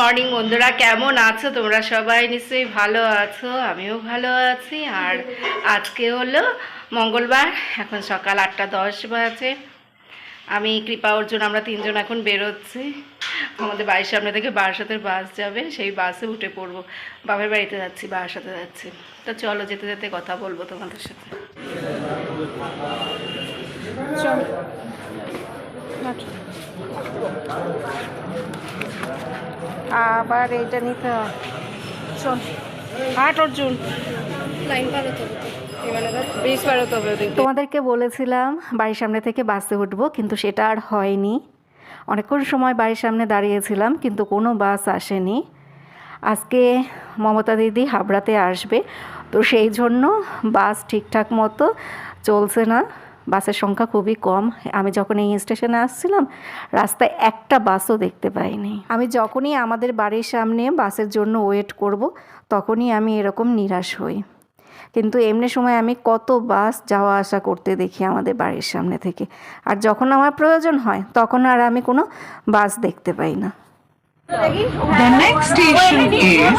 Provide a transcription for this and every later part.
Morning বন্ধুরা, কেমন আছো? তোমরা সবাই নিশ্চয়ই ভালো আছো, আমিও ভালো আছি। আর আজকে হলো মঙ্গলবার, এখন সকাল আটটা দশ বাজে। আমি কৃপা অর্জুন, আমরা তিনজন এখন বেরোচ্ছি। আমাদের বাড়ির সামনে থেকে বারাসাতের বাস যাবে, সেই বাসে উঠে পড়ব। বাবার বাড়িতে যাচ্ছি বারাসাতে যাচ্ছি। তো চলো, যেতে যেতে কথা বলব তোমাদের সাথে। চলো। আবার এইটা নিতে হয়। শোন হাট অর্জুন লাইন হবে ব্রিজ হবে তোমাদেরকে বলেছিলাম বাড়ির সামনে থেকে বাসে উঠবো কিন্তু সেটা আর হয়নি। অনেকক্ষণ সময় বাড়ির সামনে দাঁড়িয়েছিলাম কিন্তু কোনো বাস আসেনি। আজকে মমতা দিদি হাবড়াতে আসবে তো সেই জন্য বাস ঠিকঠাক মতো চলছে না। বাসের সংখ্যা খুবই কম। আমি যখন এই স্টেশনে আসছিলাম, রাস্তায় একটা বাসও দেখতে পাইনি। আমি যখনই আমাদের বাড়ির সামনে বাসের জন্য ওয়েট করব, তখনই আমি এরকম নিরাশ হই। কিন্তু এমনি সময় আমি কত বাস যাওয়া আসা করতে দেখি আমাদের বাড়ির সামনে থেকে। আর যখন আমার প্রয়োজন হয়, তখন আর আমি কোনো বাস দেখতে পাই না। The next station is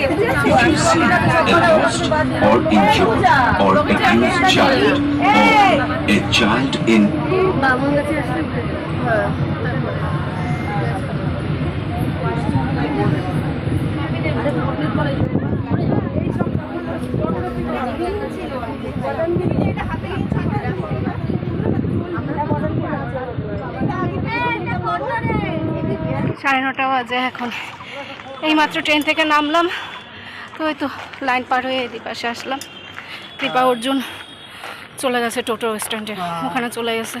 If you see a lost or injured or abused child. Or a child in বাজে এখন। এইমাত্র ট্রেন থেকে নামলাম। তো ওই তো লাইন পার হয়ে এদিক পাশে আসলাম। কৃপা অর্জুন চলে গেছে টোটো স্ট্যান্ডে। ওখানে চলে গেছে।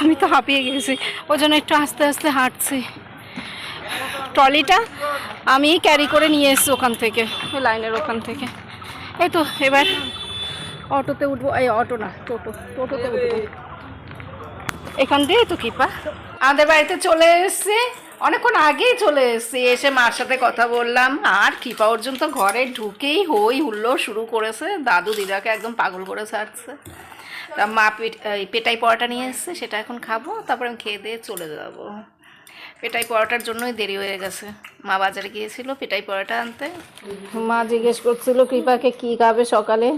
আমি তো হাঁপিয়ে গেছি। ওই জন্য একটু আস্তে আস্তে হাঁটছি। ট্রলিটা আমি ক্যারি করে নিয়ে এসেছি ওখান থেকে, ওই লাইনের ওখান থেকে। এই তো এবার অটোতে উঠবো। এই অটো না, টোটো, টোটোতে উঠবো। এখান দিয়ে তো কৃপা। আমাদের বাড়িতে চলে এসেছি। অনেকক্ষণ আগেই চলে এসেছি এসে মার সাথে কথা বললাম। আর কৃপা অর্জুন তো ঘরে ঢুকেই হই হুল্লো শুরু করেছে। দাদু দিদাকে একদম পাগল করে ছাড়ছে। তা মা পেটাই পরোটা নিয়ে এসছে সেটা এখন খাব তারপরে আমি খেয়ে দিয়ে চলে যাব। পেটাই পরোটার জন্যই দেরি হয়ে গেছে। মা বাজারে গিয়েছিল পেটাই পরোটা আনতে। মা জিজ্ঞেস করছিল কৃপাকে কী খাবে সকালে?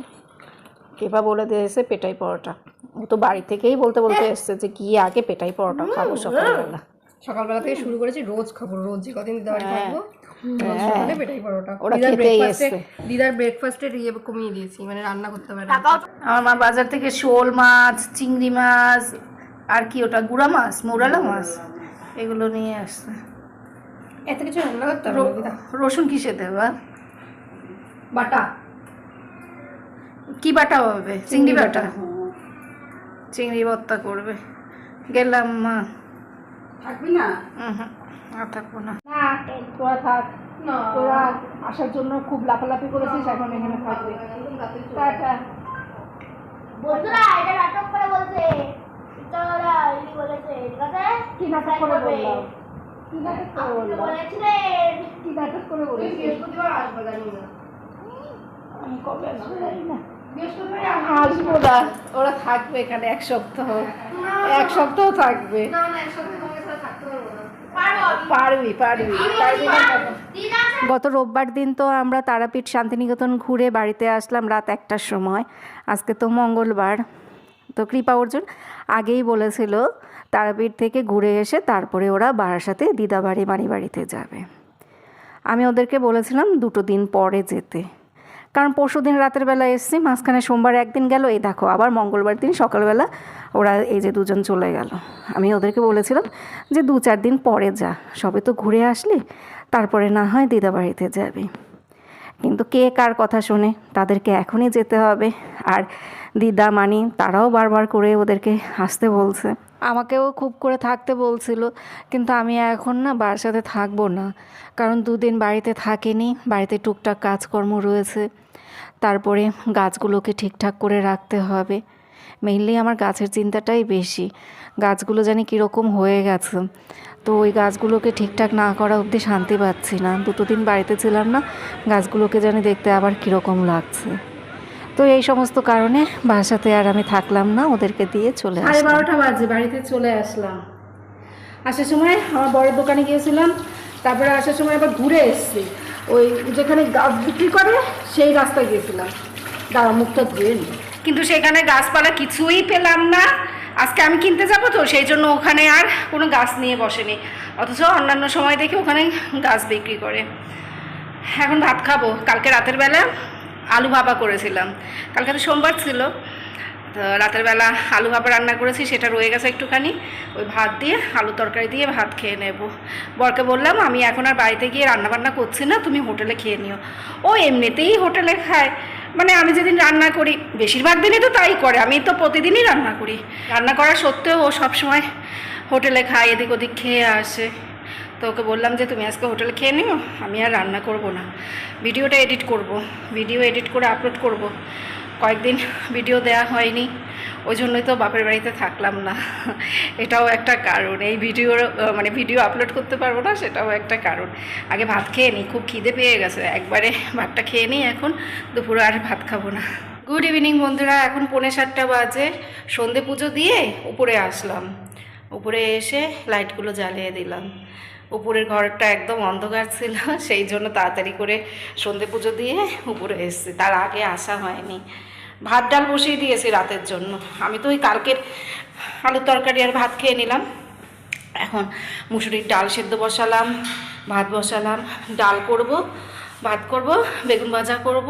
কৃপা বলে দিয়েছে পেটাই পরোটা। ও তো বাড়ি থেকেই বলতে বলতে এসছে যে গিয়ে আগে পেটাই পরোটা খাব সকালবেলা? সকালবেলা থেকে শুরু করেছি রোজ খাব রোজ যে কদিন দিদার হ্যাঁ। থাকব সকালে পেটাই পরোটা। দিদার ব্রেকফাস্টে দিদার ব্রেকফাস্টের ইয়ে কমিয়ে দিয়েছি মানে রান্না করতে পারে আমার মা বাজার থেকে শোল মাছ চিংড়ি মাছ আর কি ওটা গুড়া মাছ মোরালা মাছ এগুলো নিয়ে আসছে। এত কিছু রান্না করতে হবে রসুন কিসে দেবা বাটা। কি বাটা হবে? চিংড়ি বাটা। চিংড়ি ভর্তা করবে। গেলাম মা। থাকবি না? আর থাকব না। তোরা থাক। তোরা আসার জন্য খুব লাফালাফি করেছিস এখন এখানে থাকবে। টাটা। বন্ধুরা এটা নাটক করে বলছে। তোরা ইনি বলেছে ঠিক আছে? কি নাটক করে বললাম? কি নাটক করে বললাম? কি নাটক করে বলেছি বৃহস্পতিবার আসবে জানি না। আমি কবে আসব জানি না। আসব। না। ওরা থাকবে এখানে এক সপ্তাহ। এক সপ্তাহ থাকবে। না পারব পারবি পারবি। গত রোববার দিন তো আমরা তারাপীঠ শান্তিনিকেতন ঘুরে বাড়িতে আসলাম রাত একটার সময়। আজকে তো মঙ্গলবার। তো কৃপা অর্জুন আগেই বলেছিল তারাপীঠ থেকে ঘুরে এসে তারপরে ওরা বাড়ার বারাসাতে দিদাবাড়ি মানি বাড়িতে যাবে। আমি ওদেরকে বলেছিলাম দুটো দিন পরে যেতে। কারণ পরশু দিন রাতের বেলা এসছি, মাঝখানে সোমবার একদিন গেল, এই দেখো আবার মঙ্গলবার দিন সকালবেলা ওরা এই যে দুজন চলে গেল। আমি ওদেরকে বলেছিলাম যে দু চার দিন পরে যা, সবে তো ঘুরে আসলি, তারপরে না হয় দিদাবাড়িতে যাবি। কিন্তু কে কার কথা শোনে, তাদেরকে এখনই যেতে হবে। আর দিদা, মানি, তারাও বারবার করে ওদেরকে আসতে বলছে। আমাকেও খুব করে থাকতে বলছিল, কিন্তু আমি এখন না বার সাথে থাকব না। কারণ দুদিন বাড়িতে থাকিনি, বাড়িতে টুকটাক কাজকর্ম রয়েছে। তারপরে গাছগুলোকে ঠিকঠাক করে রাখতে হবে। মেইনলি আমার গাছের চিন্তাটাই বেশি। গাছগুলো জানি কীরকম হয়ে গেছে। তো ওই গাছগুলোকে ঠিকঠাক না করা অবধি শান্তি পাচ্ছি না। দুটো দিন বাড়িতে ছিলাম না, গাছগুলোকে জানি দেখতে আবার কীরকম লাগছে। তো এই সমস্ত কারণে বাসাতে আর আমি থাকলাম না ওদেরকে দিয়ে চলে সাড়ে আসলাম। বারোটা বাজে বাড়িতে চলে আসলাম। আসার সময় আমার বড়ের দোকানে গিয়েছিলাম তারপরে আসার সময় আবার ঘুরে এসেছি। ওই যেখানে গাছ বিক্রি করে সেই রাস্তায় গিয়েছিলাম। দাঁড়া মুখটা ধুয়ে নি। কিন্তু সেখানে গাছপালা কিছুই পেলাম না। আজকে আমি কিনতে যাব তো সেই জন্য ওখানে আর কোনো গাছ নিয়ে বসেনি। অথচ অন্যান্য সময় দেখি ওখানে গাছ বিক্রি করে। এখন ভাত খাব কালকে রাতের বেলা আলু ভাপা করেছিলাম। কালকে তো সোমবার ছিল। তো রাতের বেলা আলু ভাপা রান্না করেছি, সেটা রয়ে গেছে একটুখানি। ওই ভাত দিয়ে আলু তরকারি দিয়ে ভাত খেয়ে নেব। বরকে বললাম, আমি এখন আর বাড়িতে গিয়ে রান্না বান্না করছি না, তুমি হোটেলে খেয়ে নিও। ও এমনিতেই হোটেলে খায়। মানে আমি যেদিন রান্না করি, বেশিরভাগ দিনই তো তাই করে। আমি তো প্রতিদিনই রান্না করি। রান্না করা সত্ত্বেও ও সবসময় হোটেলে খায়, এদিক ওদিক খেয়ে আসে। তো ওকে বললাম যে তুমি আজকে হোটেলে খেয়ে নিও আমি আর রান্না করব না। ভিডিওটা এডিট করব। ভিডিও এডিট করে আপলোড করব। কয়েকদিন ভিডিও দেয়া হয়নি ওই জন্যই তো বাপের বাড়িতে থাকলাম না। এটাও একটা কারণ। এই ভিডিওর আহ, মানে ভিডিও আপলোড করতে পারব না সেটাও একটা কারণ। আগে ভাত খেয়ে নিই খুব খিদে পেয়ে গেছে। একবারে ভাতটা খেয়ে নিই এখন দুপুরে আর ভাত খাব না। গুড ইভিনিং বন্ধুরা এখন পৌনে সাতটা বাজে। সন্ধে পুজো দিয়ে উপরে আসলাম। উপরে এসে লাইটগুলো জ্বালিয়ে দিলাম। উপরের ঘরটা একদম অন্ধকার ছিল, সেই জন্য তাড়াতাড়ি করে সন্ধে পুজো দিয়ে উপরে এসেছি। তার আগে আসা হয়নি। ভাত, ডাল বসিয়ে দিয়েছি রাতের জন্য। আমি তো ওই কালকের আলুর তরকারি আর ভাত খেয়ে নিলাম। এখন মুসুরির ডাল সেদ্ধ বসালাম, ভাত বসালাম, ডাল করব, ভাত করব, বেগুন ভাজা করব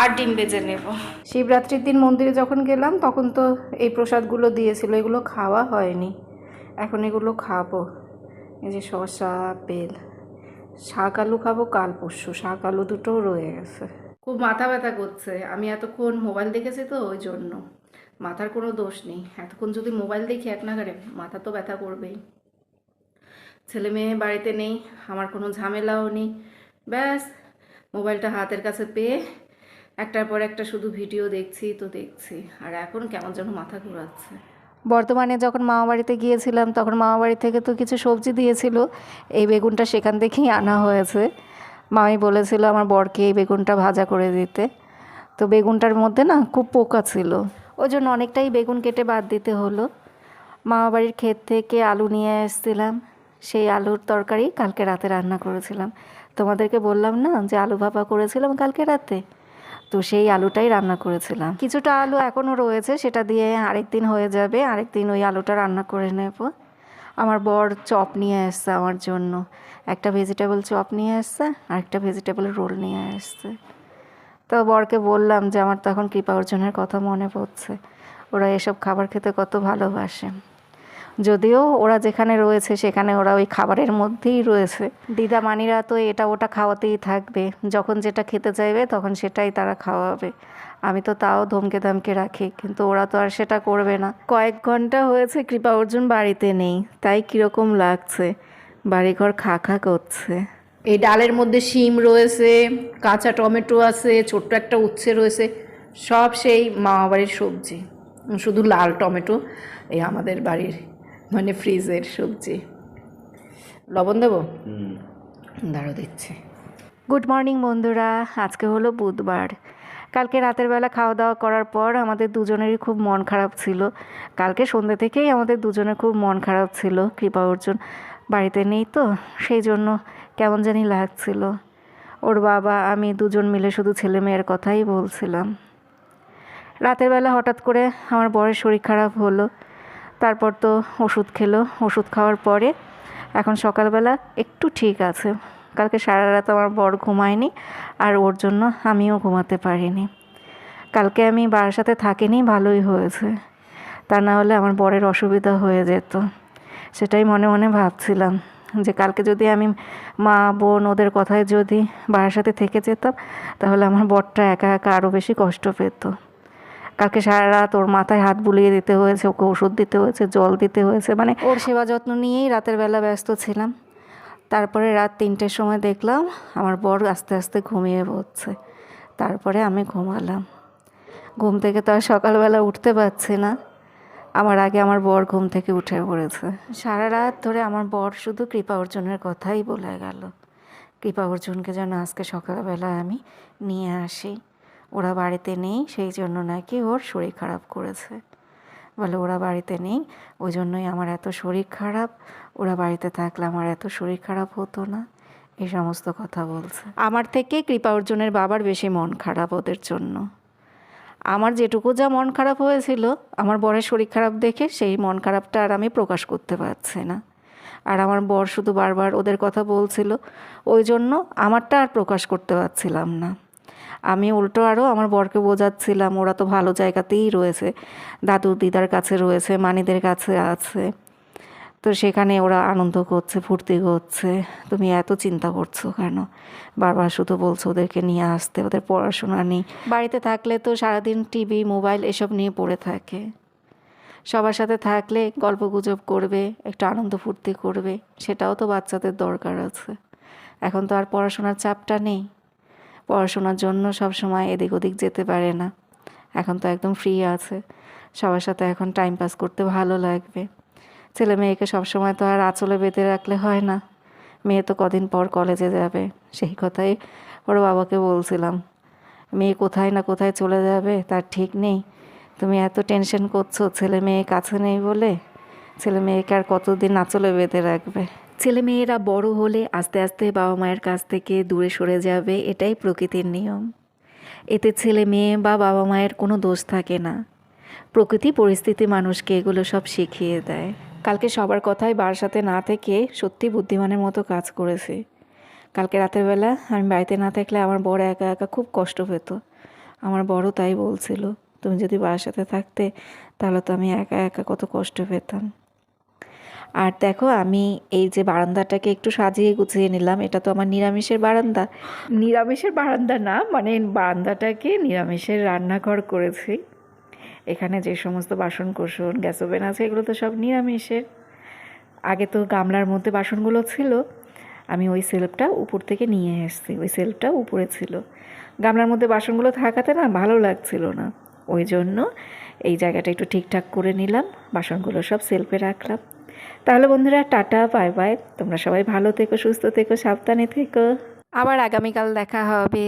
আর ডিম ভেজে নেব। শিবরাত্রির দিন মন্দিরে যখন গেলাম, তখন তো এই প্রসাদগুলো দিয়েছিল, এগুলো খাওয়া হয়নি। এখন এগুলো খাব। এই যে শসা, আপেল, শাক আলু খাব কাল পরশু, শাক আলু দুটোও রয়ে গেছে। খুব মাথা ব্যথা করছে, আমি এতক্ষণ মোবাইল দেখেছি তো ওই জন্য। মাথার কোনো দোষ নেই, এতক্ষণ যদি মোবাইল দেখি এক নাগারে মাথা তো ব্যথা করবেই। ছেলে মেয়ে বাড়িতে নেই, আমার কোনো ঝামেলাও নেই। ব্যাস, মোবাইলটা হাতের কাছে পেয়ে একটার পর একটা শুধু ভিডিও দেখছি তো দেখছি, আর এখন কেমন যেন মাথা ঘোরাচ্ছে। বর্তমানে যখন মামা বাড়িতে গিয়েছিলাম, তখন মামা বাড়ি থেকে তো কিছু সবজি দিয়েছিল। এই বেগুনটা সেখান থেকেই আনা হয়েছে। মামি বলেছিল আমার বরকে এই বেগুনটা ভাজা করে দিতে। তো বেগুনটার মধ্যে না খুব পোকা ছিল। ওই জন্য অনেকটাই বেগুন কেটে বাদ দিতে হলো। মামা বাড়ির ক্ষেত থেকে আলু নিয়ে এসেছিলাম। সেই আলুর তরকারি কালকে রাতে রান্না করেছিলাম। তোমাদেরকে বললাম না যে আলু ভাপা করেছিলাম কালকে রাতে? তো সেই আলুটাই রান্না করেছিলাম। কিছুটা আলু এখনও রয়েছে, সেটা দিয়ে আরেক দিন হয়ে যাবে আরেক দিন ওই আলুটা রান্না করে নেব। আমার বর চপ নিয়ে আসছে আমার জন্য। একটা ভেজিটেবল চপ নিয়ে আসছে আর একটা ভেজিটেবল রোল নিয়ে আসছে। তো বরকে বললাম যে, আমার তখন কৃপা অর্জনের কথা মনে পড়ছে। ওরা এসব খাবার খেতে কত ভালোবাসে। যদিও ওরা যেখানে রয়েছে, সেখানে ওরা ওই খাবারের মধ্যেই রয়েছে। দিদা মানিরা তো এটা ওটা খাওয়াতেই থাকবে। যখন যেটা খেতে চাইবে, তখন সেটাই তারা খাওয়াবে। আমি তো তাও ধমকে ধমকে রাখি, কিন্তু ওরা তো আর সেটা করবে না। কয়েক ঘণ্টা হয়েছে কৃপা অর্জুন বাড়িতে নেই, তাই কীরকম লাগছে? বাড়িঘর খা খা করছে। এই ডালের মধ্যে শিম রয়েছে, কাঁচা টমেটো আছে, ছোট্ট একটা উচ্ছে রয়েছে, সব সেই মামা বাড়ির সবজি। শুধু লাল টমেটো, এই আমাদের বাড়ির মানে ফ্রিজের সবজি। লবণ দেবো? দাঁড়ো দিচ্ছে। গুড মর্নিং বন্ধুরা আজকে হলো বুধবার। কালকে রাতের বেলা খাওয়া দাওয়া করার পর আমাদের দুজনেরই খুব মন খারাপ ছিল। কালকে সন্ধ্যে থেকেই আমাদের দুজনের খুব মন খারাপ ছিল কৃপা অর্জুন বাড়িতে নেই তো সেই জন্য কেমন জানি লাগছিল। ওর বাবা আমি দুজন মিলে শুধু ছেলে মেয়ের কথাই বলছিলাম। রাতের বেলা হঠাৎ করে আমার বরের শরীর খারাপ হলো। তারপর তো ওষুধ খেলো, ওষুধ খাওয়ার পরে এখন সকালবেলা একটু ঠিক আছে। কালকে সারা রাত আমার বর ঘুমায়নি আর ওর জন্য আমিও ঘুমাতে পারিনি। কালকে আমি বাবার সাথে থাকিনি, ভালোই হয়েছে। তা না হলে আমার বরের অসুবিধা হয়ে যেত। সেটাই মনে মনে ভাবছিলাম যে কালকে যদি আমি মা, বোন ওদের কথায় যদি বাবার সাথে থেকে যেতাম, তাহলে আমার বরটা একা একা আরও বেশি কষ্ট পেত। কালকে সারা রাত ওর মাথায় হাত বুলিয়ে দিতে হয়েছে, ওকে ওষুধ দিতে হয়েছে, জল দিতে হয়েছে মানে ওর সেবা যত্ন নিয়েই রাতের বেলা ব্যস্ত ছিলাম। তারপরে রাত তিনটের সময় দেখলাম আমার বর আস্তে আস্তে ঘুমিয়ে পড়ছে। তারপরে আমি ঘুমালাম। ঘুম থেকে তো আর সকালবেলা উঠতে পারছি না। আমার আগে আমার বর ঘুম থেকে উঠে পড়েছে। সারা রাত ধরে আমার বর শুধু কৃপা অর্জুনের কথাই বলে গেল। কৃপা অর্জুনকে যেন আজকে সকালবেলা আমি নিয়ে আসি। ওরা বাড়িতে নেই, সেই জন্য নাকি ওর শরীর খারাপ করেছে। বলে, ওরা বাড়িতে নেই, ওই জন্যই আমার এত শরীর খারাপ। ওরা বাড়িতে থাকলে আমার এত শরীর খারাপ হতো না। এই সমস্ত কথা বলছে। আমার থেকে কৃপা অর্জুনের বাবার বেশি মন খারাপ ওদের জন্য। আমার যেটুকু যা মন খারাপ হয়েছিল, আমার বরের শরীর খারাপ দেখে সেই মন খারাপটা আর আমি প্রকাশ করতে পারছি না। আর আমার বর শুধু বারবার ওদের কথা বলছিল, ওই জন্য আমারটা আর প্রকাশ করতে পারছিলাম না। আমি উল্টো আরও আমার বরকে বোঝাচ্ছিলাম, ওরা তো ভালো জায়গাতেই রয়েছে। দাদু দিদার কাছে রয়েছে, মানিদের কাছে আছে। তো সেখানে ওরা আনন্দ করছে, ফুর্তি করছে। তুমি এত চিন্তা করছ কেন? বারবার শুধু বলছো ওদেরকে নিয়ে আসতে, ওদের পড়াশোনা নেই। বাড়িতে থাকলে তো সারাদিন টিভি, মোবাইল এসব নিয়ে পড়ে থাকে। সবার সাথে থাকলে গল্প গুজব করবে, একটু আনন্দ ফুর্তি করবে, সেটাও তো বাচ্চাদের দরকার আছে। এখন তো আর পড়াশোনার চাপটা নেই। পড়াশোনার জন্য সব সময় এদিক ওদিক যেতে পারে না। এখন তো একদম ফ্রি আছে। সবার সাথে এখন টাইম পাস করতে ভালো লাগবে। ছেলে মেয়েকে সবসময় তো আর আঁচলে বেঁধে রাখলে হয় না। মেয়ে তো কদিন পর কলেজে যাবে। সেই কথাই ওর বাবাকে বলছিলাম। মেয়ে কোথায় না কোথায় চলে যাবে? তার ঠিক নেই। তুমি এত টেনশন করছ, ছেলে মেয়ে কাছে নেই বলে? ছেলে মেয়েকে আর কতদিন আঁচলে বেঁধে রাখবে? ছেলে মেয়েরা বড় হলে আস্তে আস্তে বাবা মায়ের কাছ থেকে দূরে সরে যাবে, এটাই প্রকৃতির নিয়ম। এতে ছেলে মেয়ে বা বাবা মায়ের কোনো দোষ থাকে না। প্রকৃতি পরিস্থিতি মানুষকে এগুলো সব শিখিয়ে দেয়। কালকে সবার কথাই বার সাথে না থেকে সত্যি বুদ্ধিমানের মতো কাজ করেছে। কালকে রাতের বেলা আমি বাড়িতে না থাকলে আমার বড় একা একা খুব কষ্ট পেত। আমার বড় তাই বলছিল, তুমি যদি বাবার সাথে থাকতে, তাহলে তো আমি একা একা কত কষ্ট পেতাম। আর দেখো, আমি এই যে বারান্দাটাকে একটু সাজিয়ে গুছিয়ে নিলাম, এটা তো আমার নিরামিষের বারান্দা। নিরামিষের বারান্দা না মানে বারান্দাটাকে নিরামিষের রান্নাঘর করেছি। এখানে যে সমস্ত বাসন কোসন গ্যাস ওভেন আছে, এগুলো তো সব নিরামিষের। আগে তো গামলার মধ্যে বাসনগুলো ছিল, আমি ওই সেলফটা উপর থেকে নিয়ে এসেছি, ওই সেলফটা উপরে ছিল। গামলার মধ্যে বাসনগুলো থাকাতে না ভালো লাগছিল না, ওই জন্য এই জায়গাটা একটু ঠিকঠাক করে নিলাম, বাসনগুলো সব সেলফে রাখলাম। তাহলে বন্ধুরা, টাটা, বাই বাই। তোমরা সবাই ভালো থেকো, সুস্থ থেকো, সাবধানে থেকো। আবার আগামীকাল দেখা হবে।